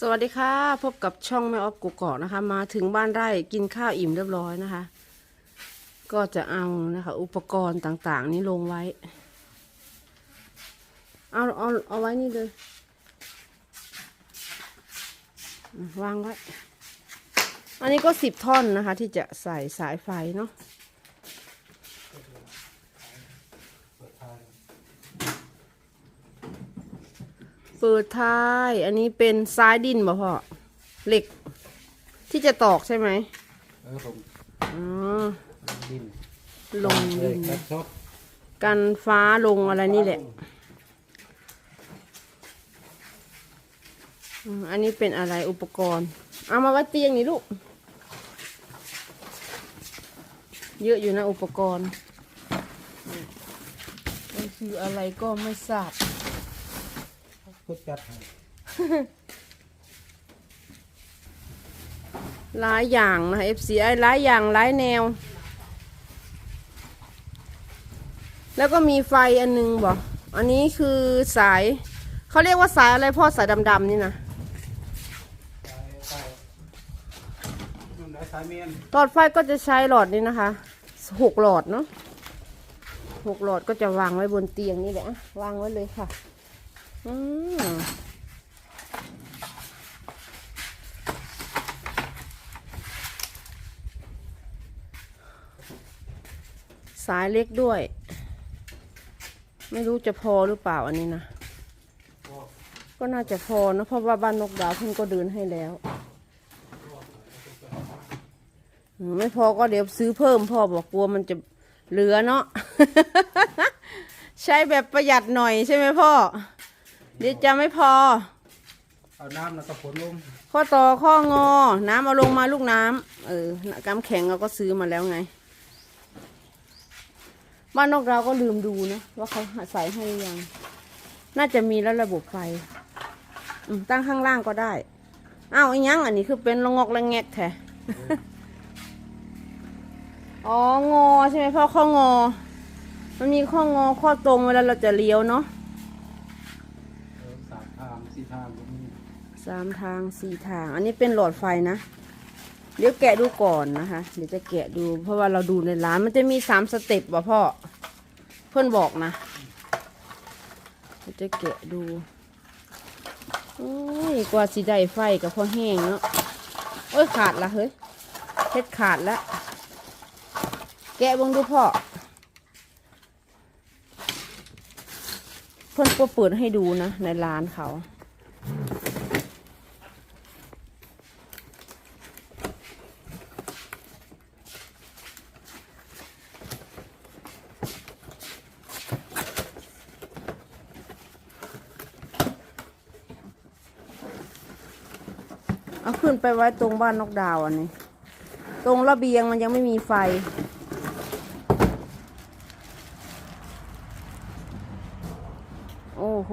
สวัสดีค่ะ พบกับช่องแม่ออฟกุกกอกนะคะ มาถึงบ้านไร่กินข้าวอิ่มเรียบร้อยนะคะ ก็จะเอานะคะ อุปกรณ์ต่างๆ นี้ลงไว้ เอาเอาเอาไว้นี่เลยวางไว้ อันนี้ก็สิบท่อนนะคะ ที่จะใส่สายไฟเนาะ เปิดท้าย อันนี้เป็นซ้ายดินบ่พ่อเหล็ก ที่จะตอกใช่ไหมเออผมอ๋อดินลงเลดิยนครับชอบกันฟ้าลงอะไรนี่แหละอืมอันนี้เป็นอะไรอุปกรณ์ เอามาไว้เตียงนี่ลูก เยอะอยู่นะอุปกรณ์มันคืออะไรก็ไม่ทราบ ก็จัดให้หลายอย่างนะ FCI หลายอย่างหลายแนว แล้วก็มีไฟอันนึงบอกอันนี้คือสาย เขาเรียกว่าสายอะไรพ่อสายดำๆนี่นะสายสายนู่นไหนสายเมียนหลอดไฟก็จะใช้หลอดนี้นะคะหกหลอดเนาะหกหลอดก็จะวางไว้บนเตียงนี่แหละอะวางไว้เลยค่ะ อืมสายเล็กด้วย ไม่รู้จะพอหรือเปล่าอันนี้นะ ก็น่าจะพอนะเพราะว่าบ้านนกดาวเพิ่นก็เดินให้แล้ว ไม่พอก็เดี๋ยวซื้อเพิ่มพ่อบอกกลัวมันจะเหลือเนาะ ใช้แบบประหยัดหน่อยใช่ไหมพ่อ เดี๋ยวจะไม่พอ เอาน้ำแล้วก็ฝนลงข้อต่อข้องอ น้ำเอาลงมาลูกน้ำเออกำแข็งเราก็ซื้อมาแล้วไง บ้านนอกเราก็ลืมดูนะ ว่าเขาใส่ให้หรือยัง น่าจะมีแล้วระบบไฟอืมตั้งข้างล่างก็ได้ อ้าวไอ้ยังอันนี้คือเป็นระงอกระแงกแท้ อ๋องอใช่ไหมพ่อข้องอ มันมีข้องอข้อตรงเวลาเราจะเลี้ยวเนาะ เออสามทางสี่ทางก็มี สามทางสี่ทาง อันนี้เป็นหลอดไฟนะ เดี๋ยวแกะดูก่อนนะคะ เดี๋ยวจะแกะดู เพราะว่าเราดูในร้านมันจะมีสามสเต็ปว่ะพ่อ เพื่อนบอกนะเดี๋ยวจะแกะดูโอ้ยกว่าสีได้ไฟกับพอแห้งเนาะโอ้ยขาดละเฮ้ยเฮ็ดขาดละแกะเบังดูพ่อเพื่อนก็เปิดให้ดูนะในร้านเขา เอาขึ้นไปไว้ตรงบ้านนกดาวอันนี้ ตรงระเบียงมันยังไม่มีไฟ โอ้โห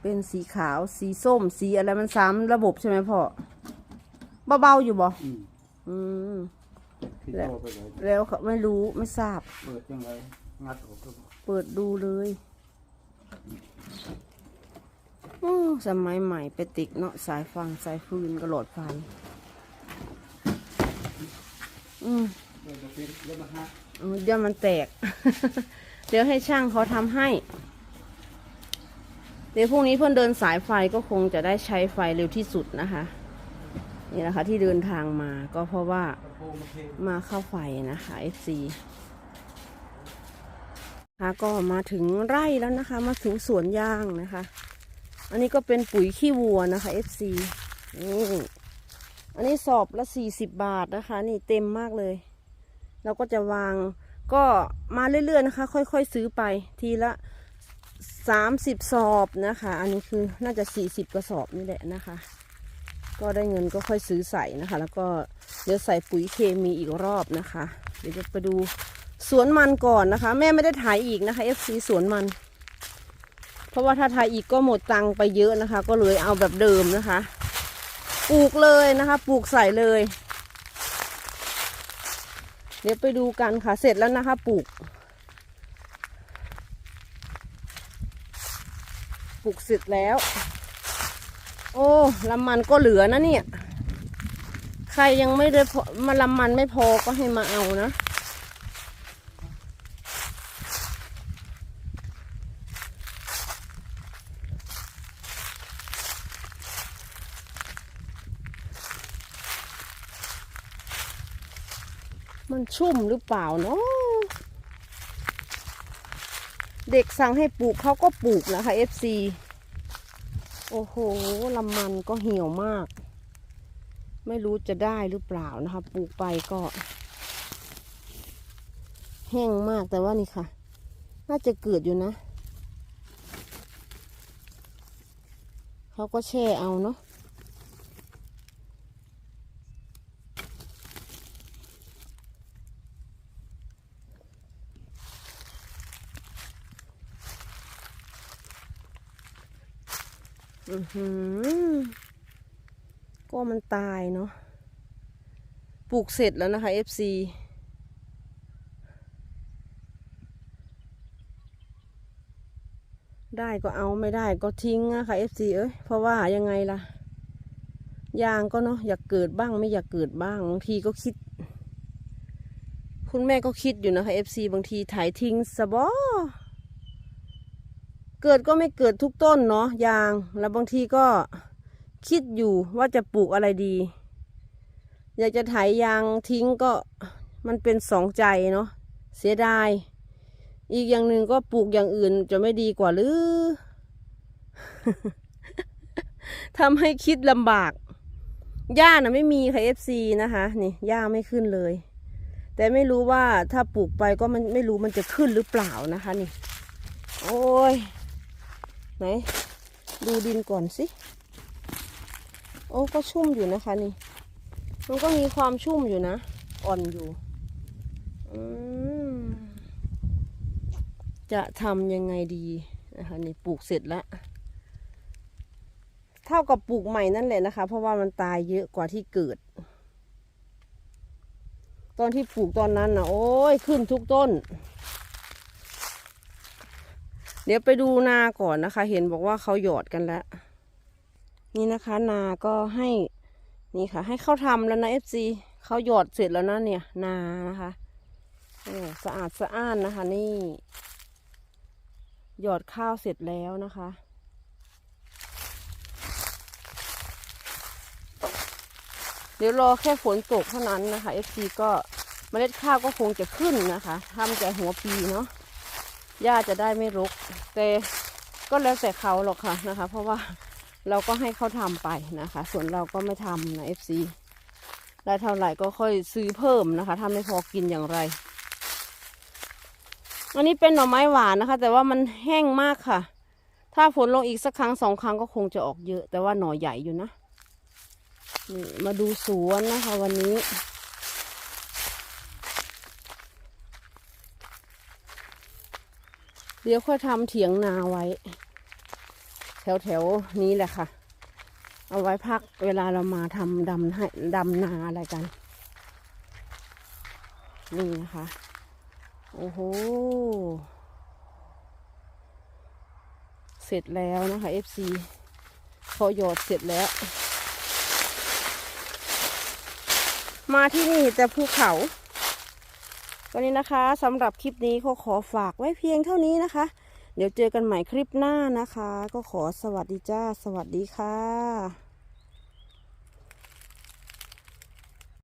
เป็นสีขาว สีส้ม สีอะไรมันซ้ำระบบใช่ไหมพ่อ เบาๆอยู่บ่อืมอืมที่แล้วโตไปเลยแล้วเขาไม่รู้ไม่ทราบ เปิดยังไงงัดออกก็บอกเปิดดูเลยออ สมัยใหม่ไปติดเนาะสายฟังสายฟืนกระโหลดไฟอืมเดี๋ยวมันแตก เดี๋ยวให้ช่างเขาทำให้ เดี๋ยวพรุ่งนี้เพื่อนเดินสายไฟก็คงจะได้ใช้ไฟเร็วที่สุดนะคะ นี่นะคะที่เดินทางมาก็เพราะว่ามาเทมาเข้าไฟนะคะ FC ค่ะก็มาถึงไร่แล้วนะคะ มาถึงสวนยางนะคะ อันนี้ก็เป็นปุ๋ยขี้วัวนะคะ FC นี่อันนี้สอบละ40บาทนะคะ นี่เต็มมากเลย เราก็จะวางก็มาเรื่อยๆนะคะ ค่อยๆซื้อไปทีละ30สอบนะคะ อันนี้คือน่าจะ40กระสอบนี่แหละนะคะ ก็ได้เงินก็ค่อยซื้อใส่นะคะ แล้วก็เดี๋ยวใส่ปุ๋ยเคมีอีกรอบนะคะ เดี๋ยวจะไปดูสวนมันก่อนนะคะ แม่ไม่ได้ถ่ายอีกนะคะ FC สวนมัน ราะว่าถ้าถ่ายอีกก็หมดตังค์ไปเยอะนะคะ ก็เลยเอาแบบเดิมนะคะ ปลูกเลยนะคะ ปลูกใส่เลย เดี๋ยวไปดูกันค่ะ เสร็จแล้วนะคะ ปลูก ปลูกเสร็จแล้ว โอ้ลำมันก็เหลือนะเนี่ย ใครยังไม่ได้พอมาลำมันไม่พอก็ให้มาเอานะ ชุ่มหรือเปล่าเนาะเด็กสั่งให้ปลูกเขาก็ปลูกนะคะ FC โอ้โหลำมันก็เหี่ยวมาก ไม่รู้จะได้หรือเปล่านะคะ ปลูกไปก็ แห้งมากแต่ว่านี่ค่ะ น่าจะเกิดอยู่นะ เขาก็แช่เอาเนาะ อือหือก็มันตายเนาะ ปลูกเสร็จแล้วนะคะ FC ได้ก็เอาไม่ได้ก็ทิ้งนะคะ FC เอ้ย เพราะว่ายังไงล่ะ ยางก็เนาะอยากเกิดบ้างไม่อยากเกิดบ้างบางทีก็คิด คุณแม่ก็คิดอยู่นะคะ FC บางทีถ่ายทิ้งสะบอ เกิดก็ไม่เกิดทุกต้นเนาะยาง แล้วบางทีก็คิดอยู่ว่าจะปลูกอะไรดี อยากจะไถยางทิ้งก็มันเป็นสองใจเนาะเสียดาย อีกอย่างหนึ่งก็ปลูกอย่างอื่นจะไม่ดีกว่าหรือทำให้คิดลำบาก หญ้าน่ะไม่มีค่ะ FC นะคะ นี่หญ้าไม่ขึ้นเลย แต่ไม่รู้ว่าถ้าปลูกไปก็มันไม่รู้มันจะขึ้นหรือเปล่านะคะนี่ โอ้ย ไหน ดูดินก่อนสิ โอ้ก็ชุ่มอยู่นะคะนี่ มันก็มีความชุ่มอยู่นะ อ่อนอยู่ จะทำยังไงดีนะคะนี่ปลูกเสร็จแล้วเท่ากับปลูกใหม่นั่นแหละนะคะ เพราะว่ามันตายเยอะกว่าที่เกิด ตอนที่ปลูกตอนนั้นนะโอ้ยขึ้นทุกต้น เดี๋ยวไปดูนาก่อนนะคะ เห็นบอกว่าเขาหยอดกันแล้ว นี่นะคะ นาก็ให้นี่ค่ะ ให้เขาทำแล้วนะเอฟซีเขาหยอดเสร็จแล้วนะเนี่ย นานะคะโอ้สะอาดสะอ้านนะคะ นี่ หยอดข้าวเสร็จแล้วนะคะเดี๋ยวรอแค่ฝนตกเท่านั้นนะคะ FC ก็เมล็ดข้าวก็คงจะขึ้นนะคะทำแต่หัวปีเนาะ หญ้าจะได้ไม่รกแต่ก็แล้วแต่เขาหรอกค่ะนะคะ เพราะว่าเราก็ให้เขาทำไปนะคะ ส่วนเราก็ไม่ทำนะ FC ได้เท่าไหร่ก็ค่อยซื้อเพิ่มนะคะ ถ้าไม่พอกินอย่างไร อันนี้เป็นหน่อไม้หวานนะคะ แต่ว่ามันแห้งมากค่ะ ถ้าฝนลงอีกสักครั้งสองครั้งก็คงจะออกเยอะ แต่ว่าหน่อใหญ่อยู่นะนี่มาดูสวนนะคะ วันนี้ เดี๋ยวค่อยทำเถียงนาไว้ แถวแถวๆนี้แหละค่ะ เอาไว้พักเวลาเรามาทำดำให้ดำนาอะไรกัน นี่นะคะ โอ้โห เสร็จแล้วนะคะ FC พอหยอดเสร็จแล้ว มาที่นี่แต่ภูเขา วันนี้นะคะสำหรับคลิปนี้ก็ขอฝากไว้เพียงเท่านี้นะคะ เดี๋ยวเจอกันใหม่คลิปหน้านะคะ ก็ขอสวัสดีจ้า สวัสดีค่ะ